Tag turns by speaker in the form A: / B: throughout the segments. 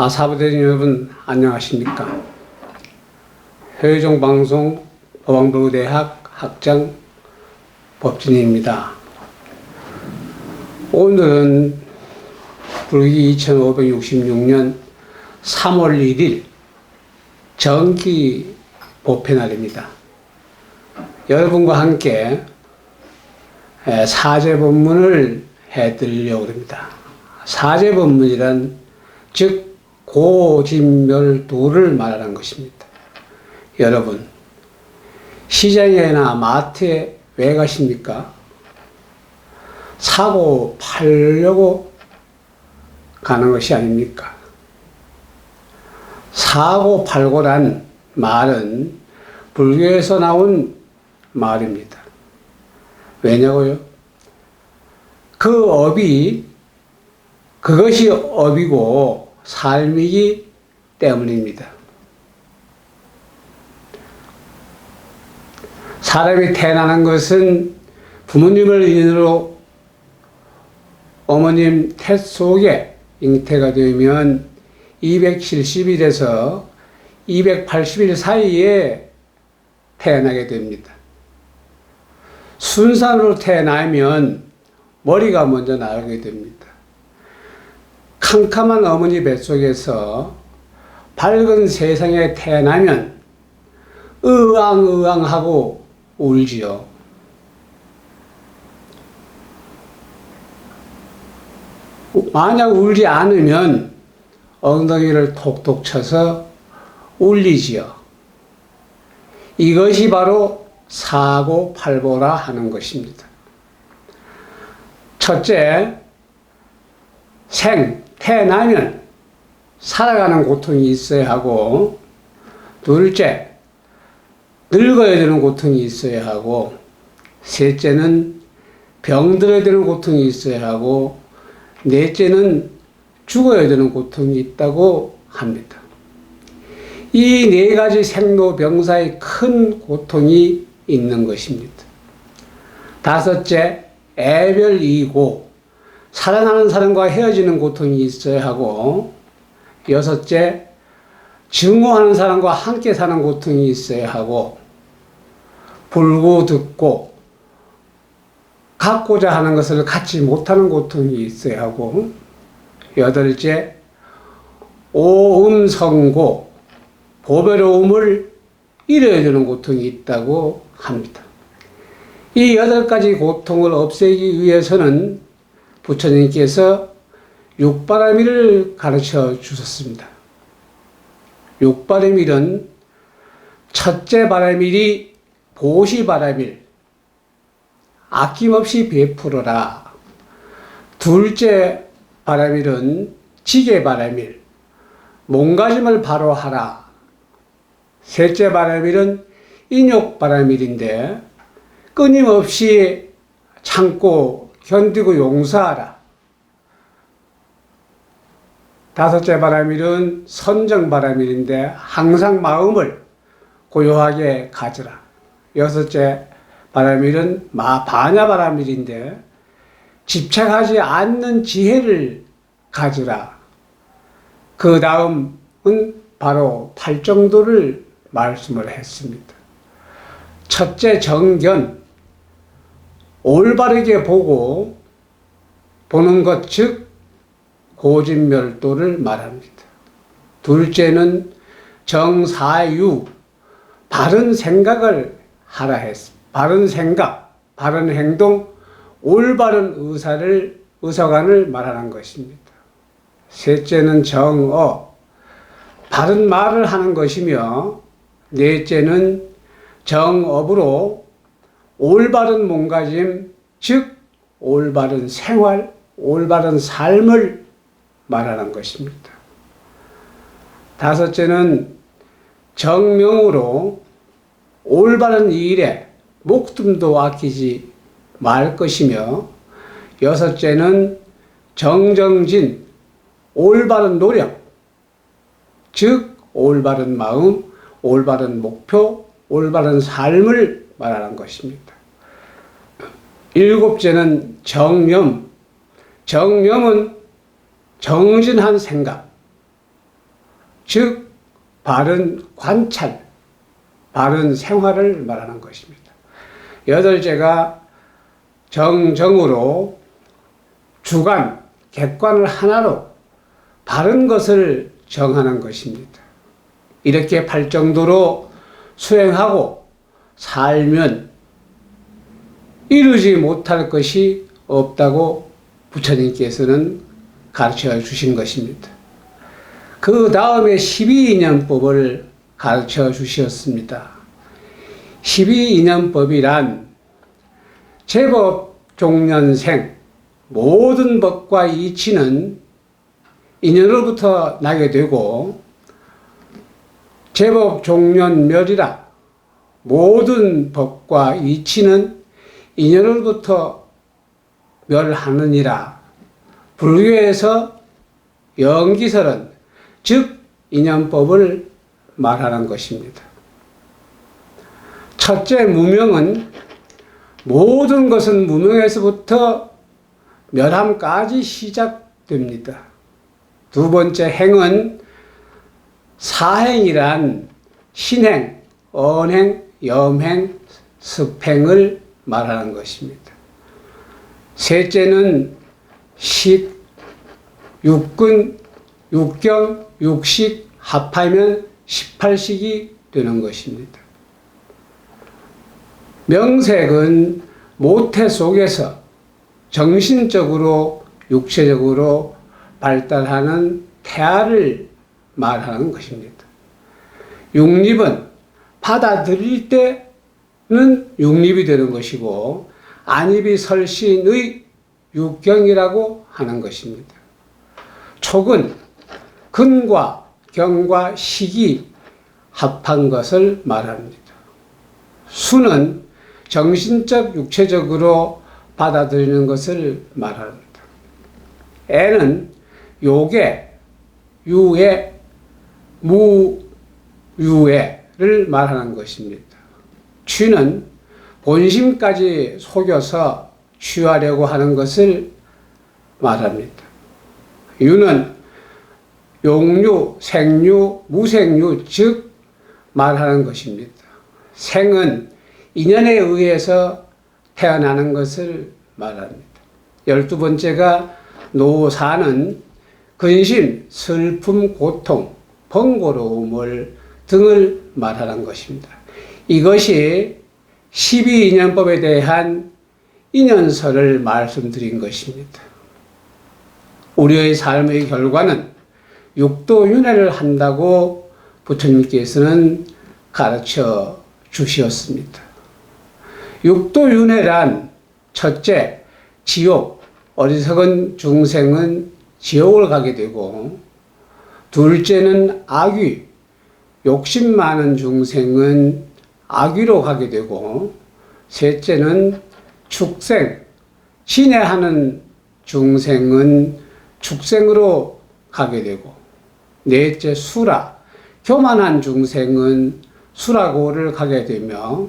A: 아, 사부대님 여러분 안녕하십니까? 효종 방송 법왕부대학 학장 법진입니다. 오늘은 불기 2566년 3월 1일 정기 보패 날입니다. 여러분과 함께 에, 사제 법문을 해드리려고 합니다. 사제 법문이란 즉 고진멸도를 말하는 것입니다. 여러분 시장에나 마트에 왜 가십니까? 사고 팔려고 가는 것이 아닙니까? 사고 팔고란 말은 불교에서 나온 말입니다. 왜냐고요? 그 업이 그것이 업이고 삶이기 때문입니다. 사람이 태어나는 것은 부모님을 인으로 어머님 태 속에 잉태가 되면 270일에서 280일 사이에 태어나게 됩니다. 순산으로 태어나면 머리가 먼저 나오게 됩니다. 캄캄한 어머니 뱃속에서 밝은 세상에 태어나면 으앙으앙하고 울지요. 만약 울지 않으면 엉덩이를 톡톡 쳐서 울리지요. 이것이 바로 사고 팔보라 하는 것입니다. 첫째, 생, 태어나면 살아가는 고통이 있어야 하고, 둘째, 늙어야 되는 고통이 있어야 하고, 셋째는 병들어야 되는 고통이 있어야 하고, 넷째는 죽어야 되는 고통이 있다고 합니다. 이 네 가지 생로병사의 큰 고통이 있는 것입니다. 다섯째, 애별이고, 사랑하는 사람과 헤어지는 고통이 있어야 하고, 여섯째, 증오하는 사람과 함께 사는 고통이 있어야 하고, 불고 듣고, 갖고자 하는 것을 갖지 못하는 고통이 있어야 하고, 여덟째, 오음성고, 보배로움을 잃어야 되는 고통이 있다고 합니다. 이 여덟 가지 고통을 없애기 위해서는 부처님께서 육바라밀을 가르쳐 주셨습니다. 육바라밀은 첫째 바라밀이 보시바라밀, 아낌없이 베풀어라. 둘째 바라밀은 지게바라밀, 몸가짐을 바로 하라. 셋째 바라밀은 인욕바라밀인데 끊임없이 참고 견디고 용서하라. 다섯째 바라밀은 선정바라밀인데 항상 마음을 고요하게 가져라. 여섯째 바라밀은 마바냐바라밀인데 집착하지 않는 지혜를 가져라. 그 다음은 바로 팔정도를 말씀을 했습니다. 첫째 정견, 올바르게 보고 보는 것, 즉, 고진멸도를 말합니다. 둘째는 정사유, 바른 생각을 하라 했습니다. 바른 생각, 바른 행동, 올바른 의사를, 의사관을 말하는 것입니다. 셋째는 정어, 바른 말을 하는 것이며, 넷째는 정업으로 올바른 몸가짐, 즉, 올바른 생활, 올바른 삶을 말하는 것입니다. 다섯째는 정명으로 올바른 일에 목숨도 아끼지 말 것이며, 여섯째는 정정진, 올바른 노력, 즉, 올바른 마음, 올바른 목표, 올바른 삶을 말하는 것입니다. 일곱째는 정념. 정념은 정진한 생각, 즉 바른 관찰, 바른 생활을 말하는 것입니다. 여덟째가 정정으로 주관, 객관을 하나로 바른 것을 정하는 것입니다. 이렇게 팔 정도로 수행하고 살면 이루지 못할 것이 없다고 부처님께서는 가르쳐 주신 것입니다. 그 다음에 12인연법을 가르쳐 주셨습니다. 12인연법이란 제법 종년생 모든 법과 이치는 인연으로부터 나게 되고 제법 종년멸이라 모든 법과 이치는 인연으로부터 멸하느니라 불교에서 영기설은 즉 인연법을 말하는 것입니다. 첫째 무명은 모든 것은 무명에서부터 멸함까지 시작됩니다. 두 번째 행은 사행이란 신행, 언행, 염행, 습행을 말하는 것입니다. 셋째는 식, 육근, 육경, 육식 합하면 18식이 되는 것입니다. 명색은 모태 속에서 정신적으로 육체적으로 발달하는 태아를 말하는 것입니다. 육립은 받아들일 때는 육립이 되는 것이고 안입이 설신의 육경이라고 하는 것입니다. 촉은 근과 경과 식이 합한 것을 말합니다. 수는 정신적, 육체적으로 받아들이는 것을 말합니다. 애는 요괴, 유애, 무유애 를 말하는 것입니다. 취는 본심까지 속여서 취하려고 하는 것을 말합니다. 유는 용유, 생유, 무생유, 즉 말하는 것입니다. 생은 인연에 의해서 태어나는 것을 말합니다. 열두 번째가 노사는 근심, 슬픔, 고통, 번거로움을 등을 말하는 것입니다. 이것이 12인연법에 대한 인연설을 말씀드린 것입니다. 우리의 삶의 결과는 육도윤회를 한다고 부처님께서는 가르쳐 주셨습니다. 육도윤회란 첫째, 지옥, 어리석은 중생은 지옥을 가게 되고, 둘째는 악귀, 욕심 많은 중생은 악귀로 가게 되고, 셋째는 축생, 신뢰하는 중생은 축생으로 가게 되고, 넷째 수라, 교만한 중생은 수라고를 가게 되며,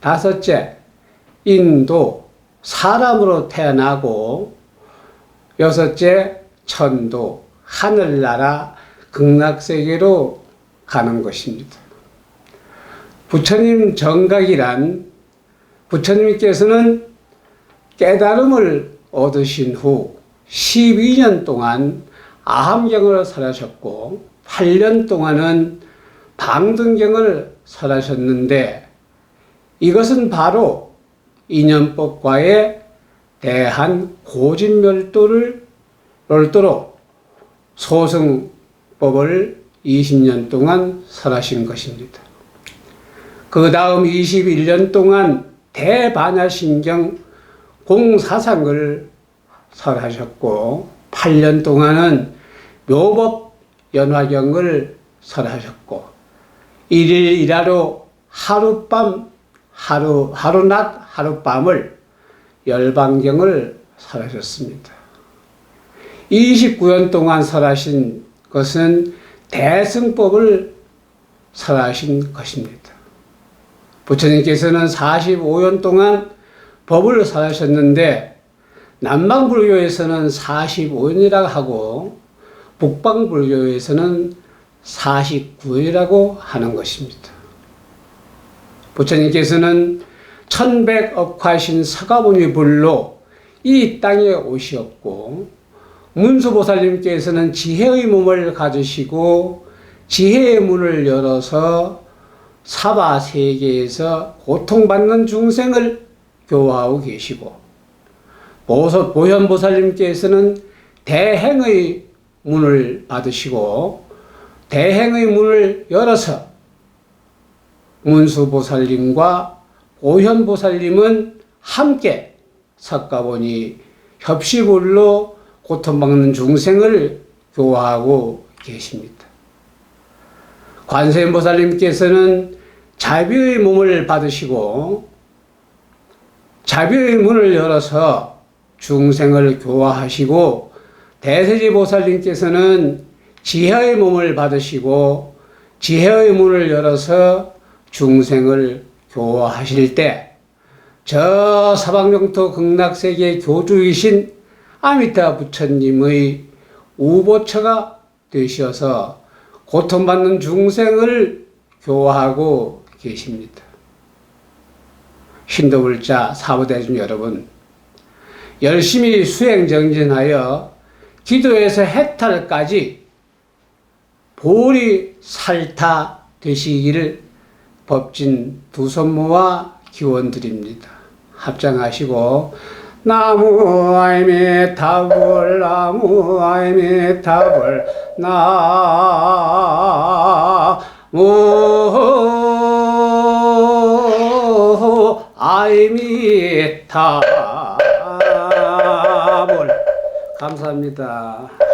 A: 다섯째 인도, 사람으로 태어나고, 여섯째 천도, 하늘나라, 극락세계로 가는 것입니다. 부처님 정각이란 부처님께서는 깨달음을 얻으신 후 12년 동안 아함경을 설하셨고 8년 동안은 방등경을 설하셨는데 이것은 바로 인연법과의 대한 고진멸도를 별도로 소승법을 20년 동안 설하신 것입니다. 그 다음 21년 동안 대반야신경 공사상을 설하셨고 8년 동안은 묘법 연화경을 설하셨고 일일 일하로 하룻밤 하루 하루낮 하룻밤을 열반경을 설하셨습니다. 29년 동안 설하신 것은 대승법을 설하신 것입니다. 부처님께서는 45년 동안 법을 설하셨는데 남방불교에서는 45년이라고 하고 북방불교에서는 49이라고 하는 것입니다. 부처님께서는 천백억화신 사가모니 불로 이 땅에 오셨고 문수보살님께서는 지혜의 몸을 가지시고 지혜의 문을 열어서 사바 세계에서 고통받는 중생을 교화하고 계시고 보소 보현보살님께서는 대행의 문을 받으시고 대행의 문을 열어서 문수보살님과 보현보살님은 함께 석가보니 협시불로 고통받는 중생을 교화하고 계십니다. 관세음보살님께서는 자비의 몸을 받으시고 자비의 문을 열어서 중생을 교화하시고 대세지 보살님께서는 지혜의 몸을 받으시고 지혜의 문을 열어서 중생을 교화하실 때 저 사방영토 극락세계 교주이신 아미타 부처님의 우보처가 되셔서 고통받는 중생을 교화하고 계십니다. 신도불자 사부대중 여러분, 열심히 수행정진하여 기도에서 해탈까지 보리 살타 되시기를 법진 두 손모아 기원드립니다. 합장하시고 나무 아이미 타불 나무 아이미 타불 나무 아이미 타불 감사합니다.